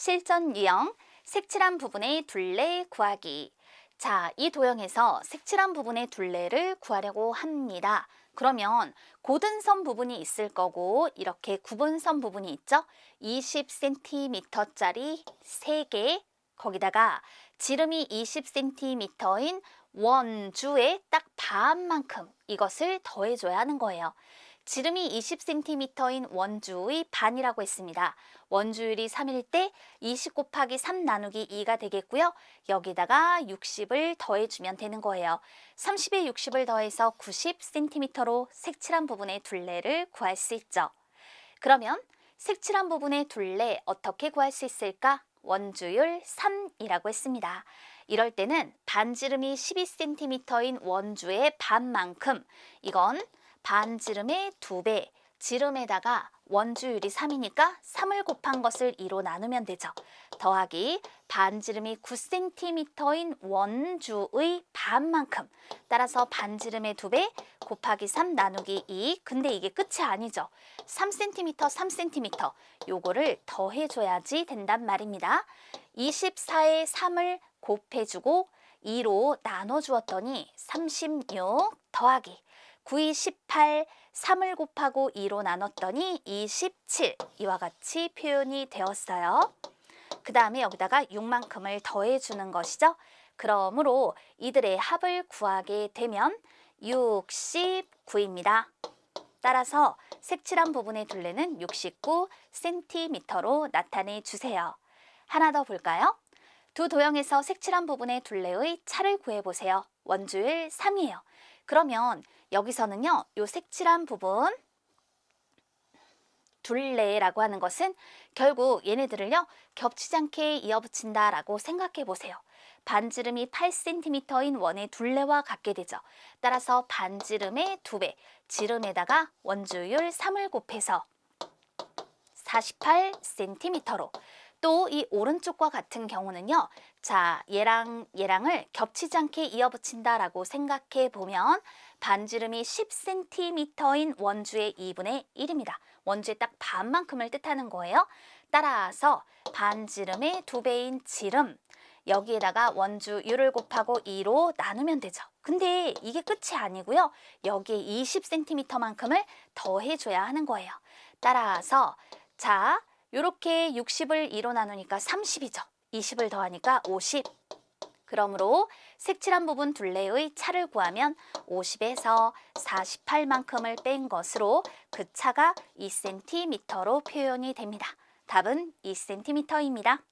실전 유형 색칠한 부분의 둘레 구하기. 자, 이 도형에서 색칠한 부분의 둘레를 구하려고 합니다. 그러면 고든선 부분이 있을 거고 이렇게 구분선 부분이 있죠? 20cm짜리 3개 거기다가 지름이 20cm인 원주의 딱 반만큼 이것을 더해줘야 하는 거예요. 지름이 20cm인 원주의 반이라고 했습니다. 원주율이 3일 때 20 곱하기 3 나누기 2가 되겠고요. 여기다가 60을 더해주면 되는 거예요. 30에 60을 더해서 90cm로 색칠한 부분의 둘레를 구할 수 있죠. 그러면 색칠한 부분의 둘레 어떻게 구할 수 있을까? 원주율 3이라고 했습니다. 이럴 때는 반지름이 12cm인 원주의 반만큼 이건 반지름의 2배, 지름에다가 원주율이 3이니까 3을 곱한 것을 2로 나누면 되죠. 더하기 반지름이 9cm인 원주의 반만큼 따라서 반지름의 2배 곱하기 3 나누기 2 근데 이게 끝이 아니죠. 3cm, 3cm 요거를 더해줘야지 된단 말입니다. 24에 3을 곱해주고 2로 나눠주었더니 36 더하기 9이 18, 3을 곱하고 2로 나눴더니 27 이와 같이 표현이 되었어요. 그 다음에 여기다가 6만큼을 더해주는 것이죠. 그러므로 이들의 합을 구하게 되면 69입니다. 따라서 색칠한 부분의 둘레는 69cm로 나타내 주세요. 하나 더 볼까요? 두 도형에서 색칠한 부분의 둘레의 차를 구해보세요. 원주율 3이에요. 그러면 여기서는요, 요 색칠한 부분 둘레라고 하는 것은 결국 얘네들을요, 겹치지 않게 이어붙인다라고 생각해 보세요. 반지름이 8cm인 원의 둘레와 같게 되죠. 따라서 반지름의 2배, 지름에다가 원주율 3을 곱해서 48cm로 또 이 오른쪽과 같은 경우는요. 자, 얘랑 얘랑을 겹치지 않게 이어붙인다라고 생각해 보면 반지름이 10cm인 원주의 2분의 1입니다. 원주의 딱 반만큼을 뜻하는 거예요. 따라서 반지름의 2배인 지름 여기에다가 원주 유를 곱하고 2로 나누면 되죠. 근데 이게 끝이 아니고요. 여기에 20cm만큼을 더해줘야 하는 거예요. 따라서 자, 이렇게 60을 2로 나누니까 30이죠. 20을 더하니까 50. 그러므로 색칠한 부분 둘레의 차를 구하면 50에서 48만큼을 뺀 것으로 그 차가 2cm로 표현이 됩니다. 답은 2cm입니다.